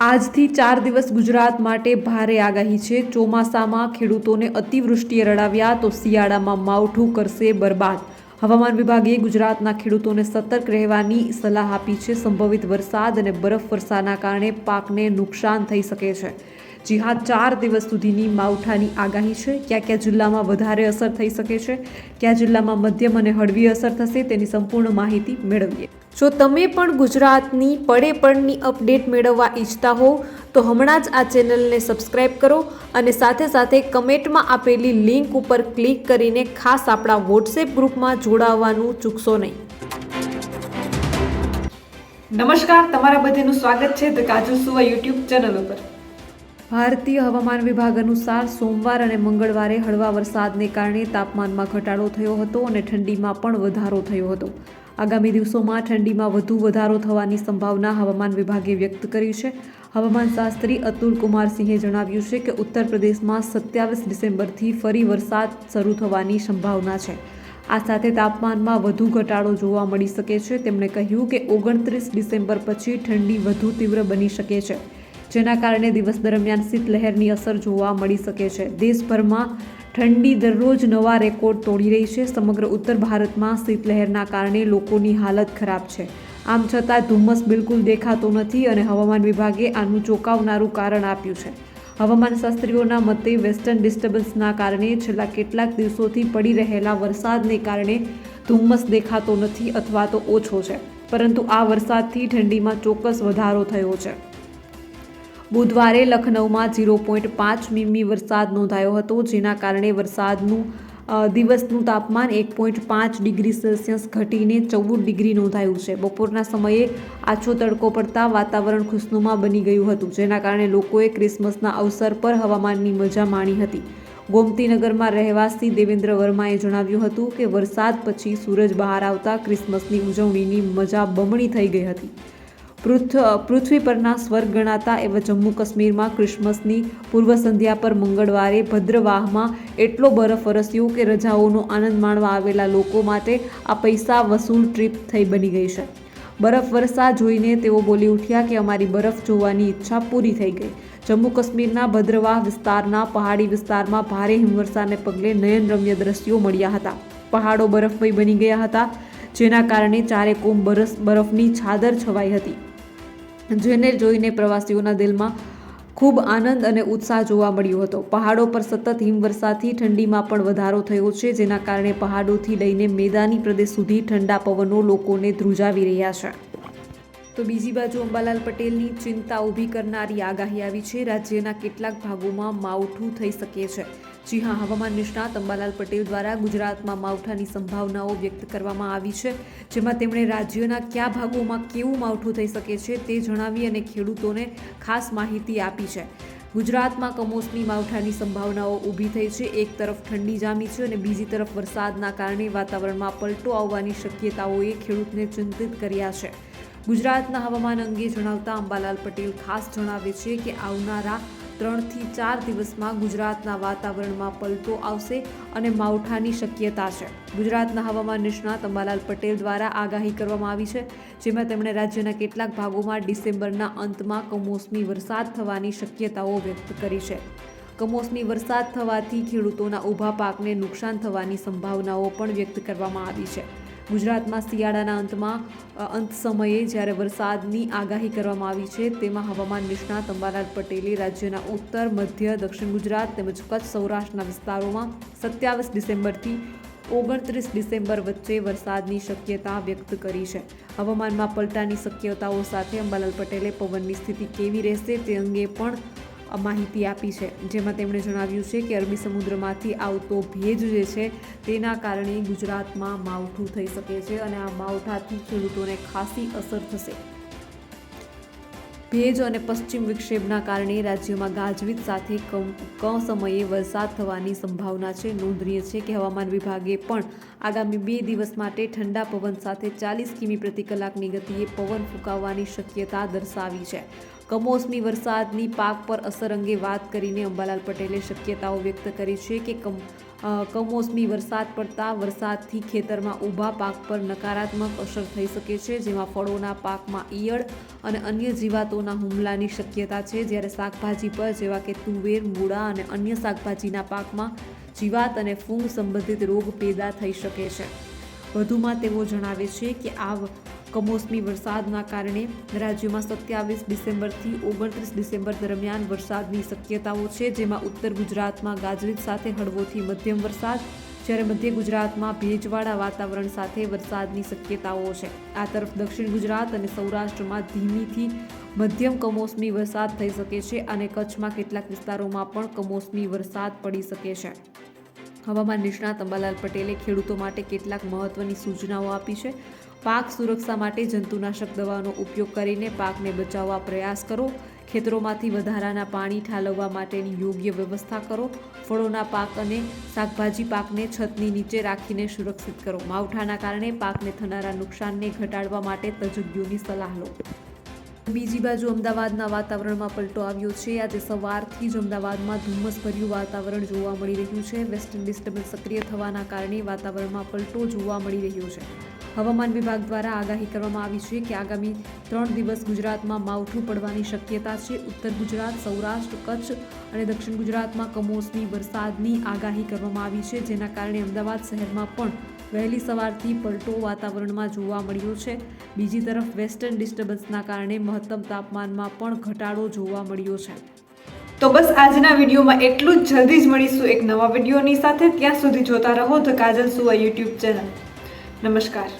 આજથી ચાર દિવસ ગુજરાત માટે ભારે આગાહી છે. ચોમાસામાં ખેડૂતોને અતિવૃષ્ટિએ રડાવ્યા તો શિયાળામાં માવઠું કરશે બરબાદ. હવામાન વિભાગે ગુજરાતના ખેડૂતોને સતર્ક રહેવાની સલાહ આપી છે. સંભવિત વરસાદ અને બરફ વર્ષાના કારણે પાકને નુકસાન થઈ શકે છે. જી હા ચાર દિવસ સુધીની માવઠાની આગાહી છે. કયા કયા જિલ્લામાં વધારે અસર થઈ શકે છે, કયા જિલ્લામાં મધ્યમ અને હળવી અસર થશે તેની સંપૂર્ણ માહિતી મેળવીએ. જો તમે પણ ગુજરાતની પડે પડની અપડેટ મેળવવા ઈચ્છતા હો, તો હમણાં જ આ ચેનલને સબસ્ક્રાઇબ કરો અને સાથે સાથે કમેન્ટમાં આપેલી લિંક ઉપર ક્લિક કરીને ખાસ આપણા વોટ્સએપ ગ્રુપમાં જોડાવવાનું ચૂકશો નહીં. નમસ્કાર, તમારા બધાનું સ્વાગત છે ધ કાજુ સુવા યુટ્યુબ ચેનલ ઉપર. ભારતીય હવામાન વિભાગ અનુસાર સોમવાર અને મંગળવારે હળવા વરસાદને કારણે તાપમાનમાં ઘટાડો થયો હતો અને ઠંડીમાં પણ વધારો થયો હતો. આગામી દિવસોમાં ઠંડીમાં વધુ વધારો થવાની સંભાવના હવામાન વિભાગે વ્યક્ત કરી છે. હવામાન શાસ્ત્રી અતુલ કુમાર સિંહે જણાવ્યું છે કે ઉત્તર પ્રદેશમાં સત્યાવીસ ડિસેમ્બરથી ફરી વરસાદ શરૂ થવાની સંભાવના છે. આ સાથે તાપમાનમાં વધુ ઘટાડો જોવા મળી શકે છે. તેમણે કહ્યું કે ઓગણત્રીસ ડિસેમ્બર પછી ઠંડી વધુ તીવ્ર બની શકે છે. જેના કારણે દિવસ દરમિયાન શીતલહેરની અસર જોવા મળી શકે છે. દેશભરમાં ઠંડી દરરોજ નવા રેકોર્ડ તોડી રહી છે. સમગ્ર ઉત્તર ભારતમાં શીતલહેરના કારણે લોકોની હાલત ખરાબ છે. આમ છતાં ધુમ્મસ બિલકુલ દેખાતો નથી અને હવામાન વિભાગે આનું ચોંકાવનારું કારણ આપ્યું છે. હવામાન શાસ્ત્રીઓના મતે વેસ્ટર્ન ડિસ્ટર્બન્સના કારણે છેલ્લા કેટલાક દિવસોથી પડી રહેલા વરસાદને કારણે ધુમ્મસ દેખાતો નથી અથવા તો ઓછો છે. પરંતુ આ વરસાદથી ઠંડીમાં ચોક્કસ વધારો થયો છે. બુધવારે લખનૌમાં ઝીરો પોઈન્ટ પાંચ મીમી વરસાદ નોંધાયો હતો, જેના કારણે વરસાદનું દિવસનું તાપમાન એક પોઈન્ટ પાંચ ડિગ્રી સેલ્સિયસ ઘટીને ચૌદ ડિગ્રી નોંધાયું છે. બપોરના સમયે આછો તડકો પડતા વાતાવરણ ખુશનુમા બની ગયું હતું, જેના કારણે લોકોએ ક્રિસમસના અવસર પર હવામાનની મજા માણી હતી. ગોમતીનગરમાં રહેવાસી દેવેન્દ્ર વર્માએ જણાવ્યું હતું કે, વરસાદ પછી સૂરજ બહાર આવતા ક્રિસમસની ઉજવણીની મજા બમણી થઈ ગઈ હતી. પૃથ્વ પૃથ્વી પરના સ્વર્ગ ગણાતા એવા જમ્મુ કાશ્મીરમાં ક્રિસમસની પૂર્વ સંધ્યા પર મંગળવારે ભદ્રવાહમાં એટલો બરફ વરસ્યો કે રજાઓનો આનંદ માણવા આવેલા લોકો માટે આ પૈસા વસૂલ ટ્રીપ થઈ બની ગઈ છે. બરફ વરસા જોઈને તેઓ બોલી ઉઠ્યા કે અમારી બરફ જોવાની ઈચ્છા પૂરી થઈ ગઈ. જમ્મુ કાશ્મીરના ભદ્રવાહ વિસ્તારના પહાડી વિસ્તારમાં ભારે હિમવર્ષાને પગલે નયનરમ્ય દ્રશ્યો મળ્યા હતા. પહાડો બરફમય બની ગયા હતા, જેના કારણે ચારે કોમ બરસ, બરફની છાદર છવાઈ હતી. જેને જોઈને પ્રવાસીઓના દિલમાં ખૂબ આનંદ અને ઉત્સાહ જોવા મળ્યો હતો. પહાડો પર સતત હિમવર્ષાથી ઠંડીમાં પણ વધારો થયો છે, જેના કારણે પહાડોથી લઈને મેદાની પ્રદેશ સુધી ઠંડા પવનો લોકોને ધ્રુજાવી રહ્યા છે. તો બીજી બાજુ અંબાલાલ પટેલની ચિંતા ઊભી કરનારી આગાહી આવી છે. રાજ્યના કેટલાક ભાગોમાં માવઠું થઈ શકે છે. જી હા, હવામાન નિષ્ણાત અંબાલાલ પટેલ દ્વારા ગુજરાતમાં માવઠાની સંભાવનાઓ વ્યક્ત કરવામાં આવી છે, જેમાં તેમણે રાજ્યના કયા ભાગોમાં કેવું માવઠું થઈ શકે છે તે જણાવી અને ખેડૂતોને ખાસ માહિતી આપી છે. ગુજરાતમાં કમોસમી માવઠાની સંભાવનાઓ ઊભી થઈ છે, એક તરફ ઠંડી જામી છે અને બીજી તરફ વરસાદના કારણે વાતાવરણમાં પલટો આવવાની શક્યતાઓએ ખેડૂતને ચિંતિત કર્યા છે. ગુજરાતના હવામાન અંગે જણાવતા અંબાલાલ પટેલ ખાસ જણાવે છે કે આવનારા ત્રણથી ચાર દિવસમાં ગુજરાતના વાતાવરણમાં પલટો આવશે અને માવઠાની શક્યતા છે. ગુજરાતના હવામાન નિષ્ણાત અંબાલાલ પટેલ દ્વારા આગાહી કરવામાં આવી છે, જેમાં તેમણે રાજ્યના કેટલાક ભાગોમાં ડિસેમ્બરના અંતમાં કમોસમી વરસાદ થવાની શક્યતાઓ વ્યક્ત કરી છે. કમોસમી વરસાદ થવાથી ખેડૂતોના ઊભા પાકને નુકસાન થવાની સંભાવનાઓ પણ વ્યક્ત કરવામાં આવી છે. ગુજરાતમાં શિયાળાના અંતમાં અંત સમયે જ્યારે વરસાદની આગાહી કરવામાં આવી છે, તેમાં હવામાન નિષ્ણાત અંબાલાલ પટેલે રાજ્યના ઉત્તર, મધ્ય, દક્ષિણ ગુજરાત તેમજ કચ્છ સૌરાષ્ટ્રના વિસ્તારોમાં સત્યાવીસ ડિસેમ્બરથી ઓગણત્રીસ ડિસેમ્બર વચ્ચે વરસાદની શક્યતા વ્યક્ત કરી છે. હવામાનમાં પલટાની શક્યતાઓ સાથે અંબાલાલ પટેલે પવનની સ્થિતિ કેવી રહેશે તે અંગે પણ માહિતી આપી છે. જેમાં તેમણે જણાવ્યું છે કે અરબી સમુદ્રમાંથી આવતો ભેજ જે છે, તેના કારણે ગુજરાતમાં માવઠું થઈ શકે છે અને આ માવઠાથી ખેડૂતોને ખાસી અસર થશે. ભેજ અને પશ્ચિમ વિક્ષેપના કારણે રાજ્યમાં ગાજવીજ સાથે કમ સમયે વરસાદ થવાની સંભાવના છે. નોંધનીય છે કે હવામાન વિભાગે પણ આગામી બે દિવસ માટે ઠંડા પવન સાથે ચાલીસ કિમી પ્રતિ કલાકની ગતિએ પવન ફૂંકાવવાની શક્યતા દર્શાવી છે. કમોસમી વરસાદની પાક પર અસર અંગે વાત કરીને અંબાલાલ પટેલે શક્યતાઓ વ્યક્ત કરી છે કે કમ કમોસમી વરસાદ પડતા વરસાદથી ખેતરમાં ઊભા પાક પર નકારાત્મક અસર થઈ શકે છે, જેમાં ફળોના પાકમાં ઈયળ અને અન્ય જીવાતોના હુમલાની શક્યતા છે. જ્યારે શાકભાજી પર, જેવા કે તુવેર, મૂળા અને અન્ય શાકભાજીના પાકમાં જીવાત અને ફૂંગ સંબંધિત રોગ પેદા થઈ શકે છે. વધુમાં તેઓ જણાવે છે કે આ કમોસમી વરસાદના કારણે રાજ્યમાં સત્યાવીસ ડિસેમ્બરથી ઓગણત્રીસ ડિસેમ્બર દરમિયાન વરસાદની શક્યતાઓ છે, જેમાં ઉત્તર ગુજરાતમાં ગાજવીજ સાથે હળવોથી મધ્યમ વરસાદ, જ્યારે મધ્ય ગુજરાતમાં ભેજવાળા વાતાવરણ સાથે વરસાદની શક્યતાઓ છે. આ તરફ દક્ષિણ ગુજરાત અને સૌરાષ્ટ્રમાં ધીમીથી મધ્યમ કમોસમી વરસાદ થઈ શકે છે અને કચ્છમાં કેટલાક વિસ્તારોમાં પણ કમોસમી વરસાદ પડી શકે છે. હવામાન નિષ્ણાત અંબાલાલ પટેલે ખેડૂતો માટે કેટલાક મહત્વની સૂચનાઓ આપી છે. પાક સુરક્ષા માટે જંતુનાશક દવાનો ઉપયોગ કરીને પાકને બચાવવા પ્રયાસ કરો. ખેતરોમાંથી વધારાના પાણી ઠાલવવા માટેની યોગ્ય વ્યવસ્થા કરો. ફળોના પાક અને શાકભાજી પાકને છતની નીચે રાખીને સુરક્ષિત કરો. માવઠાના કારણે પાકને થનારા નુકસાનને ઘટાડવા માટે તજજ્ઞોની સલાહ લો. બીજી બાજુ અમદાવાદના વાતાવરણમાં પલટો આવ્યો છે. આજે સવારથી જ અમદાવાદમાં ધુમ્મસભર્યું વાતાવરણ જોવા મળી રહ્યું છે. વેસ્ટર્ન ડિસ્ટર્બન્સ સક્રિય થવાના કારણે વાતાવરણમાં પલટો જોવા મળી રહ્યો છે. હવામાન વિભાગ દ્વારા આગાહી કરવામાં આવી છે કે આગામી ત્રણ દિવસ ગુજરાતમાં માવઠું પડવાની શક્યતા છે. ઉત્તર ગુજરાત, સૌરાષ્ટ્ર, કચ્છ અને દક્ષિણ ગુજરાતમાં કમોસમી વરસાદની આગાહી કરવામાં આવી છે, જેના કારણે અમદાવાદ શહેરમાં પણ વહેલી સવારથી પલટો વાતાવરણમાં જોવા મળ્યો છે. બીજી તરફ, વેસ્ટર્ન ડિસ્ટર્બન્સના કારણે મહત્તમ તાપમાનમાં પણ ઘટાડો જોવા મળ્યો છે. તો બસ આજના વિડીયોમાં એટલું જ. જલ્દી જ મળીશું એક નવા વિડીયોની સાથે. ત્યાં સુધી જોતા રહો ધ કાજલ સુવા યુટ્યુબ ચેનલ. નમસ્કાર